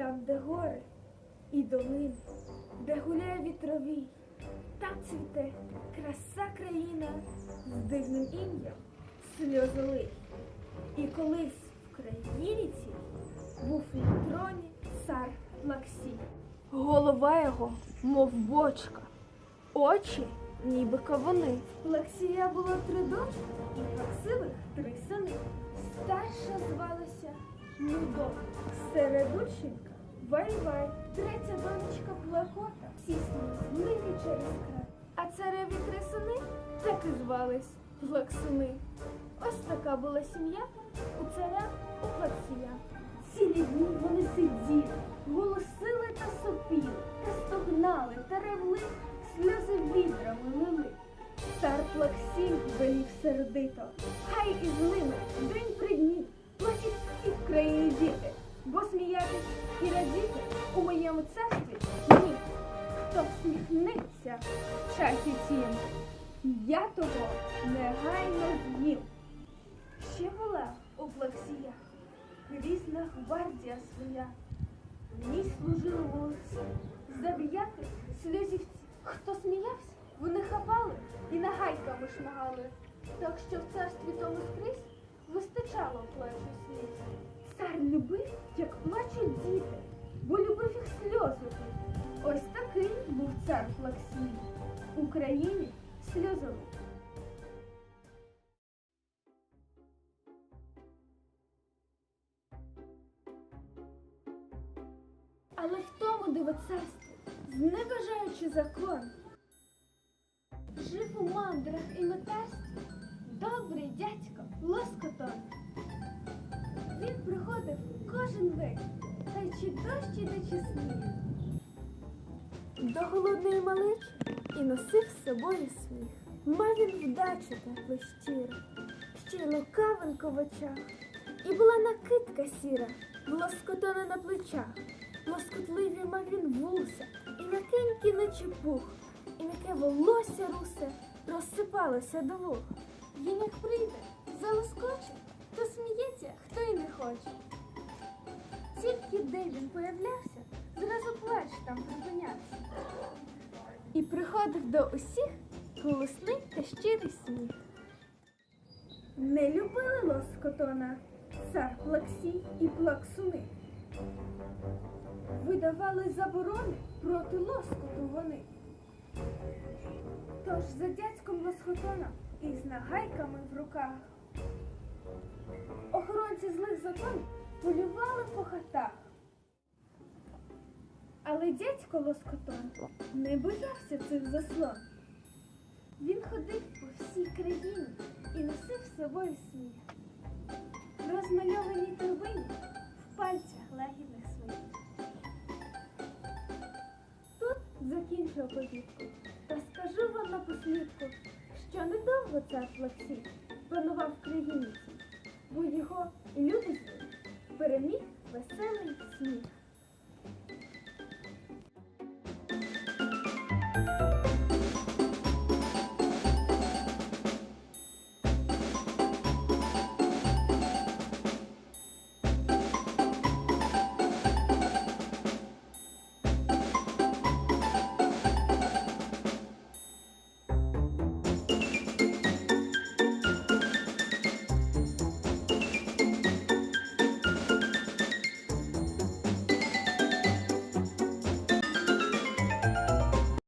Там, де гори і долини, де гуляє вітровій, там цвіте краса країна з дивним ім'ям сльозолий. І колись в країні цій був на троні цар Плаксій. Голова його, мов бочка, очі, ніби кавуни. Плаксія було три дочки і Плаксивих три сини. Старша звалася Нудо, середученька Вай-Вай, третя донечка Плакота, всі сміливі через край. А цареві три сини так і звались Плаксини. Ось така була сім'я у царя у Плаксія. Цілі дні вони сиділи, голосили та сопіли, та стогнали, та ревли, сльози відрами лили. Цар Плаксій велів сердито, хай і злими, день при дні, у царстві ні. Хто всміхнеться в часі тім, я того негайно з'їм. Ще була у Плаксія грізна гвардія своя. В ній служили молодці, забіяти сльозівці. Хто сміявся, вони хапали і нагайками шмагали. Так що в царстві тому скрізь вистачало плачу сліз. Цар любив, як плачуть діти, бо любив їх сльози. Ось такий був цар Плаксій. В Україні сльозовий. Але в тому диво царстві, зневажаючи закон, жив у мандрах і метарстві добрий дядько Лоскотон. Він приходив кожен вечір, чи дощ іде, чи. До голодної маличі і носив з собою сміх. Мав він вдачу теплу щиру, ще й лукавинку в очах. І була накидка сіра, в лоскотона на плечах. Лоскотливі мав він вуса, і м'якенький наче пух, і м'яке волосся русе розсипалося до. Він як прийде, залоскоче, то сміється, хто й не хоче. Тільки де він появлявся, зразу плач там припинявся. І приходив до усіх голосний та щирий сміх. Не любили лоскотона цар Плаксій і Плаксуни. Видавали заборони проти лоскоту вони. Тож за дядьком лоскотона з нагайками в руках. Охоронці злих законів полювали по хатах. Але дядько Лоскотон не боявся цих заслон. Він ходив по всій країні і носив з собою сміх. В розмальованій торбині в пальцях лагідних своїх. Тут закінчив повідку. Та скажу вам напослідку, що недовго цар Плаксій панував в країні, бо його люди переміг веселий сміх.